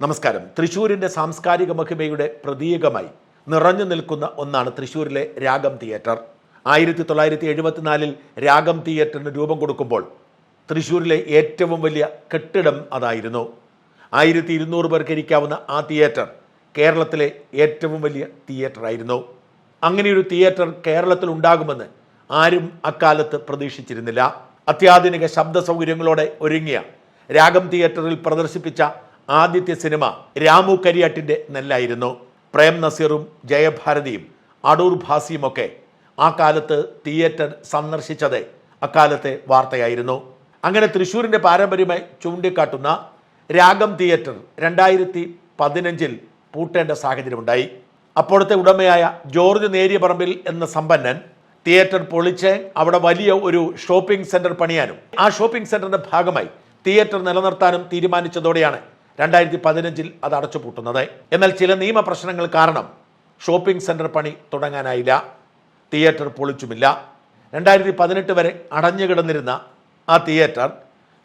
നമസ്കാരം. തൃശ്ശൂരിന്റെ സാംസ്കാരിക മഹിമയുടെ പ്രതീകമായി നിറഞ്ഞു നിൽക്കുന്ന ഒന്നാണ് തൃശ്ശൂരിലെ രാഗം തിയേറ്റർ. ആയിരത്തി തൊള്ളായിരത്തി എഴുപത്തിനാലിൽ രാഗം തിയേറ്ററിന് രൂപം കൊടുക്കുമ്പോൾ തൃശ്ശൂരിലെ ഏറ്റവും വലിയ കെട്ടിടം അതായിരുന്നു. ആയിരത്തി ഇരുന്നൂറ് പേർക്ക് ഇരിക്കാവുന്ന ആ തിയേറ്റർ കേരളത്തിലെ ഏറ്റവും വലിയ തിയേറ്ററായിരുന്നു അങ്ങനെയൊരു തിയേറ്റർ കേരളത്തിൽ ഉണ്ടാകുമെന്ന് ആരും അക്കാലത്ത് പ്രതീക്ഷിച്ചിരുന്നില്ല. അത്യാധുനിക ശബ്ദ സൗകര്യങ്ങളോടെ ഒരുങ്ങിയ രാഗം തിയേറ്ററിൽ പ്രദർശിപ്പിച്ച ആദ്യത്തെ സിനിമ രാമു കരിയാട്ടിന്റെ നെല്ലായിരുന്നു. പ്രേം നസീറും ജയഭാരതിയും അടൂർ ഭാസിയുമൊക്കെ ആ കാലത്ത് തിയേറ്റർ സന്ദർശിച്ചത് അക്കാലത്തെ വാർത്തയായിരുന്നു. അങ്ങനെ തൃശ്ശൂരിന്റെ പാരമ്പര്യമായി ചൂണ്ടിക്കാട്ടുന്ന രാഗം തിയേറ്റർ രണ്ടായിരത്തി പതിനഞ്ചിൽ പൂട്ടേണ്ട സാഹചര്യമുണ്ടായി. അപ്പോഴത്തെ ഉടമയായ ജോർജ് നേരിയപറമ്പിൽ എന്ന സമ്പന്നൻ തിയേറ്റർ പൊളിച്ച് അവിടെ വലിയ ഒരു ഷോപ്പിംഗ് സെന്റർ പണിയാനും ആ ഷോപ്പിംഗ് സെന്ററിന്റെ ഭാഗമായി തിയേറ്റർ നിലനിർത്താനും തീരുമാനിച്ചതോടെയാണ് രണ്ടായിരത്തി പതിനഞ്ചിൽ അത് അടച്ചുപൂട്ടുന്നത്. എന്നാൽ ചില നിയമപ്രശ്നങ്ങൾ കാരണം ഷോപ്പിംഗ് സെന്റർ പണി തുടങ്ങാനായില്ല. തിയേറ്റർ പൊളിച്ചുമില്ല. രണ്ടായിരത്തി പതിനെട്ട് വരെ അടഞ്ഞുകിടന്നിരുന്ന ആ തിയേറ്റർ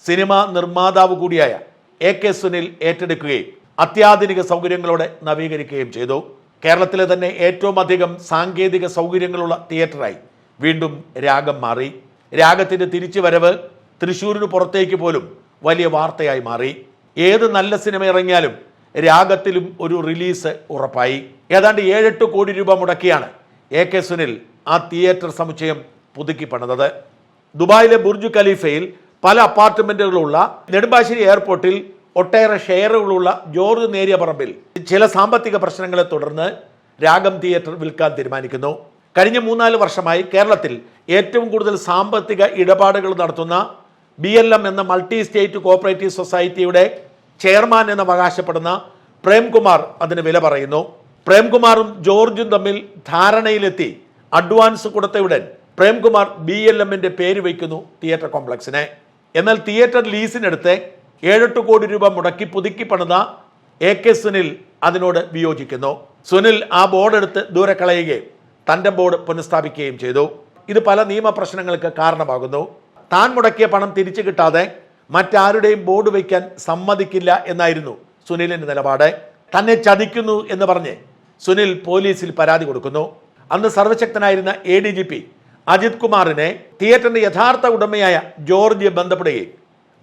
സിനിമാ നിർമ്മാതാവ് കൂടിയായ എ കെ സുനിൽ ഏറ്റെടുക്കുകയും അത്യാധുനിക സൗകര്യങ്ങളോടെ നവീകരിക്കുകയും ചെയ്തു. കേരളത്തിലെ തന്നെ ഏറ്റവും അധികം സാങ്കേതിക സൗകര്യങ്ങളുള്ള തിയേറ്ററായി വീണ്ടും രാഗം മാറി. രാഗത്തിന്റെ തിരിച്ചുവരവ് തൃശ്ശൂരിന് പുറത്തേക്ക് പോലും വലിയ വാർത്തയായി മാറി. ഏത് നല്ല സിനിമ ഇറങ്ങിയാലും രാഗത്തിലും ഒരു റിലീസ് ഉറപ്പായി. ഏതാണ്ട് ഏഴെട്ട് കോടി രൂപ മുടക്കിയാണ് എ കെ സുനിൽ ആ തിയേറ്റർ സമുച്ചയം പുതുക്കി പണിതത് ദുബായിലെ ബുർജ് ഖലീഫയിൽ പല അപ്പാർട്ട്മെന്റുകളുള്ള നെടുമ്പാശ്ശേരി എയർപോർട്ടിൽ ഒട്ടേറെ ഷെയറുകളുള്ള ജോർജ് നേരിയ പറമ്പിൽ ചില സാമ്പത്തിക പ്രശ്നങ്ങളെ തുടർന്ന് രാഗം തിയേറ്റർ വിൽക്കാൻ തീരുമാനിക്കുന്നു. കഴിഞ്ഞ മൂന്നാൽ വർഷമായി കേരളത്തിൽ ഏറ്റവും കൂടുതൽ സാമ്പത്തിക ഇടപാടുകൾ നടത്തുന്ന ബി എൽ എം എന്ന മൾട്ടി സ്റ്റേറ്റ് കോപ്പറേറ്റീവ് സൊസൈറ്റിയുടെ ചെയർമാൻ എന്ന് അവകാശപ്പെടുന്ന പ്രേംകുമാർ അതിന് വില പറയുന്നു. പ്രേംകുമാറും ജോർജും തമ്മിൽ ധാരണയിലെത്തി. അഡ്വാൻസ് കൊടുത്ത ഉടൻ പ്രേംകുമാർ ബി എൽ എമ്മിന്റെ പേര് വയ്ക്കുന്നു തിയേറ്റർ കോംപ്ലക്സിനെ. എന്നാൽ തിയേറ്റർ ലീസിനെടുത്ത് ഏഴെട്ട് കോടി രൂപ മുടക്കി പുതുക്കി പണിത എ കെ സുനിൽ അതിനോട് വിയോജിക്കുന്നു. സുനിൽ ആ ബോർഡ് എടുത്ത് ദൂരെ കളയുകയും തന്റെ ബോർഡ് പുനഃസ്ഥാപിക്കുകയും ചെയ്തു. ഇത് പല നിയമ പ്രശ്നങ്ങൾക്ക് കാരണമാകുന്നു. താൻ മുടക്കിയ പണം തിരിച്ചു കിട്ടാതെ മറ്റാരുടെയും ബോർഡ് വയ്ക്കാൻ സമ്മതിക്കില്ല എന്നായിരുന്നു സുനിലിന്റെ നിലപാട്. തന്നെ ചതിക്കുന്നു എന്ന് പറഞ്ഞ് സുനിൽ പോലീസിൽ പരാതി കൊടുക്കുന്നു. അന്ന് സർവശക്തനായിരുന്ന A D G P Ajith കുമാറിനെ തിയേറ്ററിന്റെ യഥാർത്ഥ ഉടമയായ ജോർജ് ബന്ധപ്പെടുകയും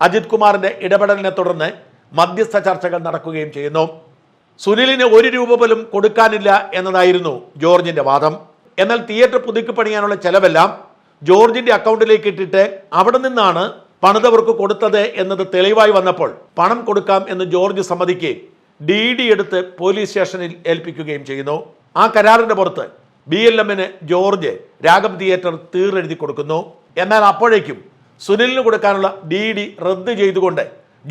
അജിത് കുമാറിന്റെ ഇടപെടലിനെ തുടർന്ന് മധ്യസ്ഥ ചർച്ചകൾ നടക്കുകയും ചെയ്യുന്നു. സുനിലിന് ഒരു രൂപ പോലും കൊടുക്കാനില്ല എന്നതായിരുന്നു ജോർജിന്റെ വാദം. എന്നാൽ തിയേറ്റർ പുതുക്കി പണിയാനുള്ള ചെലവെല്ലാം ജോർജിന്റെ അക്കൗണ്ടിലേക്ക് ഇട്ടിട്ട് അവിടെ നിന്നാണ് പണിതവർക്ക് കൊടുത്തത് എന്നത് തെളിവായി വന്നപ്പോൾ പണം കൊടുക്കാം എന്ന് ജോർജ് സമ്മതിക്കുകയും ഡി ഡി എടുത്ത് പോലീസ് സ്റ്റേഷനിൽ ഏൽപ്പിക്കുകയും ചെയ്യുന്നു. ആ കരാറിന്റെ പുറത്ത് ബി എൽ എമ്മിന് ജോർജ് രാഗം തിയേറ്റർ തീറെഴുതി കൊടുക്കുന്നു. എന്നാൽ അപ്പോഴേക്കും സുനിലിന് കൊടുക്കാനുള്ള ഡി ഡി റദ്ദ് ചെയ്തുകൊണ്ട്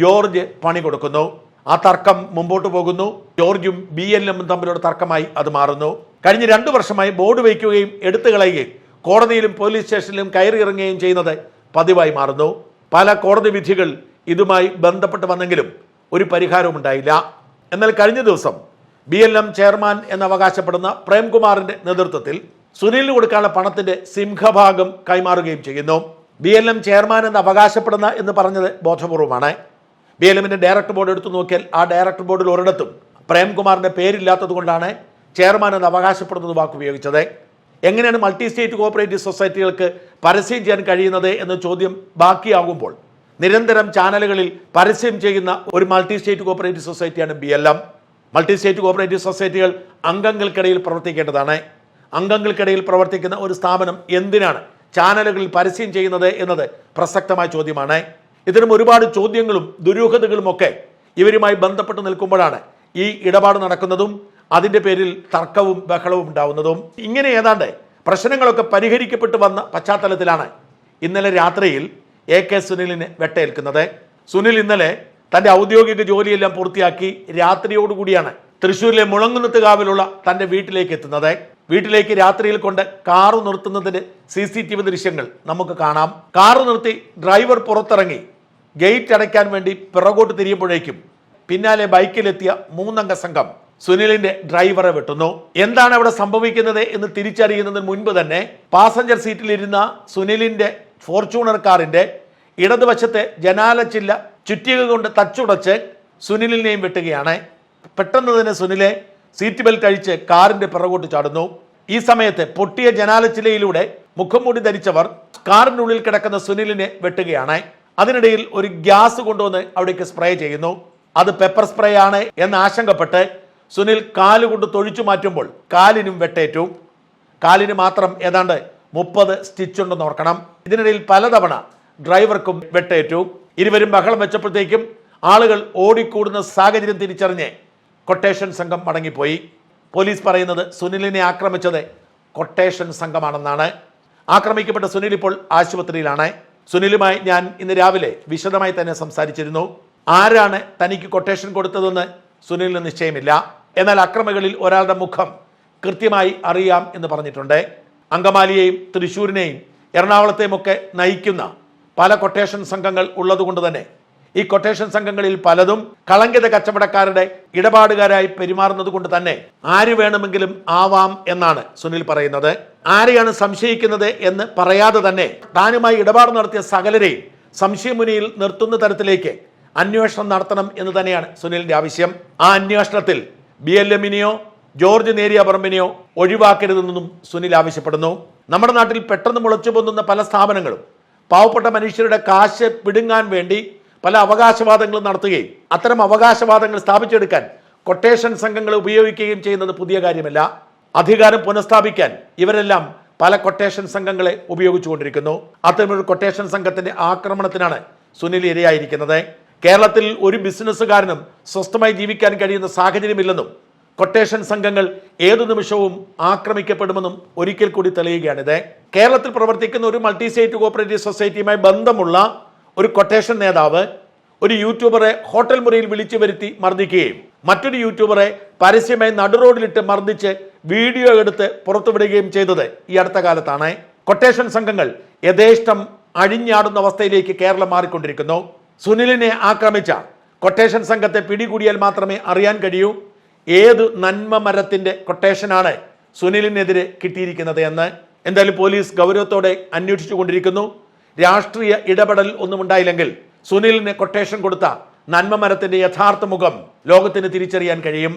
ജോർജ് പണി കൊടുക്കുന്നു. ആ തർക്കം മുമ്പോട്ട് പോകുന്നു. ജോർജും ബി എൽ എമ്മും തമ്മിലുള്ള തർക്കമായി അത് മാറുന്നു. കഴിഞ്ഞ രണ്ടു വർഷമായി ബോർഡ് വയ്ക്കുകയും എടുത്തു കളയുകയും കോടതിയിലും പോലീസ് സ്റ്റേഷനിലും കയറി ഇറങ്ങുകയും ചെയ്യുന്നത് പതിവായി മാറുന്നു. പല കോടതി വിധികൾ ഇതുമായി ബന്ധപ്പെട്ട് വന്നെങ്കിലും ഒരു പരിഹാരവും ഉണ്ടായില്ല. എന്നാൽ കഴിഞ്ഞ ദിവസം ബി എൽ എം ചെയർമാൻ എന്ന് അവകാശപ്പെടുന്ന പ്രേംകുമാറിന്റെ നേതൃത്വത്തിൽ സുനിലിന് കൊടുക്കാനുള്ള പണത്തിന്റെ സിംഹഭാഗം കൈമാറുകയും ചെയ്യുന്നു. ബി എൽ എം ചെയർമാൻ എന്ന് അവകാശപ്പെടുന്ന എന്ന് പറഞ്ഞത് ബോധപൂർവമാണ്. ബി എൽ എമ്മിന്റെ ഡയറക്ടർ ബോർഡ് എടുത്തു നോക്കിയാൽ ആ ഡയറക്ടർ ബോർഡിൽ ഒരിടത്തും പ്രേംകുമാറിന്റെ പേരില്ലാത്തത് കൊണ്ടാണ് ചെയർമാൻ എന്ന് അവകാശപ്പെടുന്നത് വാക്ക് ഉപയോഗിച്ചത് എങ്ങനെയാണ് മൾട്ടി സ്റ്റേറ്റ് കോപ്പറേറ്റീവ് സൊസൈറ്റികൾക്ക് പരസ്യം ചെയ്യാൻ കഴിയുന്നത് എന്ന ചോദ്യം ബാക്കിയാകുമ്പോൾ നിരന്തരം ചാനലുകളിൽ പരസ്യം ചെയ്യുന്ന ഒരു multi state cooperative സൊസൈറ്റിയാണ് B L M. Multi state cooperative സൊസൈറ്റികൾ അംഗങ്ങൾക്കിടയിൽ പ്രവർത്തിക്കേണ്ടതാണ്. അംഗങ്ങൾക്കിടയിൽ പ്രവർത്തിക്കുന്ന ഒരു സ്ഥാപനം എന്തിനാണ് ചാനലുകളിൽ പരസ്യം ചെയ്യുന്നത് എന്നത് പ്രസക്തമായ ചോദ്യമാണ്. ഇത്തരം ഒരുപാട് ചോദ്യങ്ങളും ദുരൂഹതകളും ഒക്കെ ഇവരുമായി ബന്ധപ്പെട്ട് നിൽക്കുമ്പോഴാണ് ഈ ഇടപാട് നടക്കുന്നതും അതിന്റെ പേരിൽ തർക്കവും ബഹളവും ഉണ്ടാവുന്നതും. ഇങ്ങനെ ഏതാണ്ട് പ്രശ്നങ്ങളൊക്കെ പരിഹരിക്കപ്പെട്ടു വന്ന പശ്ചാത്തലത്തിലാണ് ഇന്നലെ രാത്രിയിൽ എ കെ സുനിലിന് വെട്ടേൽക്കുന്നത്. സുനിൽ ഇന്നലെ തന്റെ ഔദ്യോഗിക ജോലിയെല്ലാം പൂർത്തിയാക്കി രാത്രിയോടുകൂടിയാണ് തൃശ്ശൂരിലെ മുളങ്കുന്നത്തുകാവിലുള്ള തന്റെ വീട്ടിലേക്ക് എത്തുന്നത്. വീട്ടിലേക്ക് രാത്രിയിൽ കൊണ്ട് കാറു നിർത്തുന്നതിന്റെ സി സി ടി വി ദൃശ്യങ്ങൾ നമുക്ക് കാണാം. കാറു നിർത്തി ഡ്രൈവർ പുറത്തിറങ്ങി. ഗേറ്റ് അടയ്ക്കാൻ വേണ്ടി പിറകോട്ട് തിരിയുമ്പോഴേക്കും പിന്നാലെ ബൈക്കിലെത്തിയ മൂന്നംഗ സംഘം. സുനിലിന്റെ ഡ്രൈവറെ വെട്ടുന്നു. എന്താണ് അവിടെ സംഭവിക്കുന്നത് എന്ന് തിരിച്ചറിയുന്നതിന് മുൻപ് തന്നെ പാസഞ്ചർ സീറ്റിലിരുന്ന സുനിലിന്റെ ഫോർച്യൂണർ കാറിന്റെ ഇടതുവശത്തെ ജനാല ചില്ല ചുറ്റിക കൊണ്ട് തച്ചുടച്ച് സുനിലിനെയും വെട്ടുകയാണ്. പെട്ടെന്ന് തന്നെ സുനിലെ സീറ്റ് ബെൽറ്റ് കഴിച്ച് കാറിന്റെ പിറകോട്ട് ചാടുന്നു. ഈ സമയത്ത് പൊട്ടിയ ജനാലച്ചിലയിലൂടെ മുഖംമൂടി ധരിച്ചവർ കാറിനുള്ളിൽ കിടക്കുന്ന സുനിലിനെ വെട്ടുകയാണ്. അതിനിടയിൽ ഒരു ഗ്യാസ് കൊണ്ടുവന്ന് അവിടേക്ക് സ്പ്രേ ചെയ്യുന്നു. അത് പെപ്പർ സ്പ്രേ ആണ് എന്ന് ആശങ്കപ്പെട്ട് സുനിൽ കാലുകൊണ്ട് തൊഴിച്ചു മാറ്റുമ്പോൾ കാലിനും വെട്ടേറ്റു കാലിന് മാത്രം ഏതാണ്ട് മുപ്പത് സ്റ്റിച്ച് ഉണ്ടെന്ന് ഓർക്കണം. ഇതിനിടയിൽ പലതവണ ഡ്രൈവർക്കും വെട്ടേറ്റു ഇരുവരും ബഹളം വെച്ചപ്പോഴത്തേക്കും ആളുകൾ ഓടിക്കൂടുന്ന സാഹചര്യം തിരിച്ചറിഞ്ഞ് കൊട്ടേഷൻ സംഘം മടങ്ങിപ്പോയി. പോലീസ് പറയുന്നത് സുനിലിനെ ആക്രമിച്ചത് കൊട്ടേഷൻ സംഘമാണെന്നാണ്. ആക്രമിക്കപ്പെട്ട സുനിൽ ഇപ്പോൾ ആശുപത്രിയിലാണ്. സുനിലുമായി ഞാൻ ഇന്ന് രാവിലെ വിശദമായി തന്നെ സംസാരിച്ചിരുന്നു. ആരാണ് തനിക്ക് കൊട്ടേഷൻ കൊടുത്തതെന്ന് സുനിലിന് നിശ്ചയമില്ല. എന്നാൽ അക്രമികളിൽ ഒരാളുടെ മുഖം കൃത്യമായി അറിയാം എന്ന് പറഞ്ഞിട്ടുണ്ട്. അങ്കമാലിയെയും തൃശൂരിനെയും എറണാകുളത്തെയുമൊക്കെ നയിക്കുന്ന പല കൊട്ടേഷൻ സംഘങ്ങൾ ഉള്ളതുകൊണ്ട് തന്നെ ഈ കൊട്ടേഷൻ സംഘങ്ങളിൽ പലതും കളങ്കിത കച്ചവടക്കാരുടെ ഇടപാടുകാരായി പെരുമാറുന്നത് കൊണ്ട് തന്നെ ആര് വേണമെങ്കിലും ആവാം എന്നാണ് സുനിൽ പറയുന്നത്. ആരെയാണ് സംശയിക്കുന്നത് എന്ന് പറയാതെ തന്നെ താനുമായി ഇടപാട് നടത്തിയ സകലരെയും സംശയമുനിയിൽ നിർത്തുന്ന തരത്തിലേക്ക് അന്വേഷണം നടത്തണം എന്ന് തന്നെയാണ് സുനിലിന്റെ ആവശ്യം. ആ അന്വേഷണത്തിൽ ബി എൽ എമ്മിനെയോ ജോർജ് നേരിയ പറമ്പിനെയോ ഒഴിവാക്കരുതെന്നും സുനിൽ ആവശ്യപ്പെടുന്നു. നമ്മുടെ നാട്ടിൽ പെട്ടെന്ന് മുളച്ചു പൊന്നുന്ന പല സ്ഥാപനങ്ങളും പാവപ്പെട്ട മനുഷ്യരുടെ കാശ് പിടുങ്ങാൻ വേണ്ടി പല അവകാശവാദങ്ങളും നടത്തുകയും അത്തരം അവകാശവാദങ്ങൾ സ്ഥാപിച്ചെടുക്കാൻ കൊട്ടേഷൻ സംഘങ്ങൾ ഉപയോഗിക്കുകയും ചെയ്യുന്നത് പുതിയ കാര്യമല്ല. അധികാരം പുനഃസ്ഥാപിക്കാൻ ഇവരെല്ലാം പല കൊട്ടേഷൻ സംഘങ്ങളെ ഉപയോഗിച്ചുകൊണ്ടിരിക്കുന്നു. അത്തരമൊരു കൊട്ടേഷൻ സംഘത്തിന്റെ ആക്രമണത്തിനാണ് സുനിൽ ഇരയായിരിക്കുന്നത്. കേരളത്തിൽ ഒരു ബിസിനസ്സുകാരനും സ്വസ്ഥമായി ജീവിക്കാൻ കഴിയുന്ന സാഹചര്യമില്ലെന്നും കൊട്ടേഷൻ സംഘങ്ങൾ ഏതു നിമിഷവും ആക്രമിക്കപ്പെടുമെന്നും ഒരിക്കൽ കൂടി തെളിയുകയാണിത് കേരളത്തിൽ പ്രവർത്തിക്കുന്ന ഒരു മൾട്ടി സ്റ്റേറ്റ് കോപ്പറേറ്റീവ് സൊസൈറ്റിയുമായി ബന്ധമുള്ള ഒരു കൊട്ടേഷൻ നേതാവ് ഒരു യൂട്യൂബറെ ഹോട്ടൽ മുറിയിൽ വിളിച്ചു വരുത്തി മർദ്ദിക്കുകയും മറ്റൊരു യൂട്യൂബറെ പരസ്യമായി നടുറോഡിലിട്ട് മർദ്ദിച്ച് വീഡിയോ എടുത്ത് പുറത്തുവിടുകയും ചെയ്തത് ഈ അടുത്ത കാലത്താണ്. കൊട്ടേഷൻ സംഘങ്ങൾ യഥേഷ്ടം അഴിഞ്ഞാടുന്ന അവസ്ഥയിലേക്ക് കേരളം മാറിക്കൊണ്ടിരിക്കുന്നു. സുനിലിനെ ആക്രമിച്ച കൊട്ടേഷൻ സംഘത്തെ പിടികൂടിയാൽ മാത്രമേ അറിയാൻ കഴിയൂ. ഏത് നന്മ മരത്തിന്റെ കൊട്ടേഷനാണ് സുനിലിനെതിരെ കിട്ടിയിരിക്കുന്നത് എന്ന്. എന്തായാലും പോലീസ് ഗൗരവത്തോടെ അന്വേഷിച്ചു കൊണ്ടിരിക്കുന്നു. രാഷ്ട്രീയ ഇടപെടൽ ഒന്നും ഉണ്ടായില്ലെങ്കിൽ സുനിലിന് കൊട്ടേഷൻ കൊടുത്ത നന്മ മരത്തിന്റെ യഥാർത്ഥ മുഖം ലോകത്തിന് തിരിച്ചറിയാൻ കഴിയും.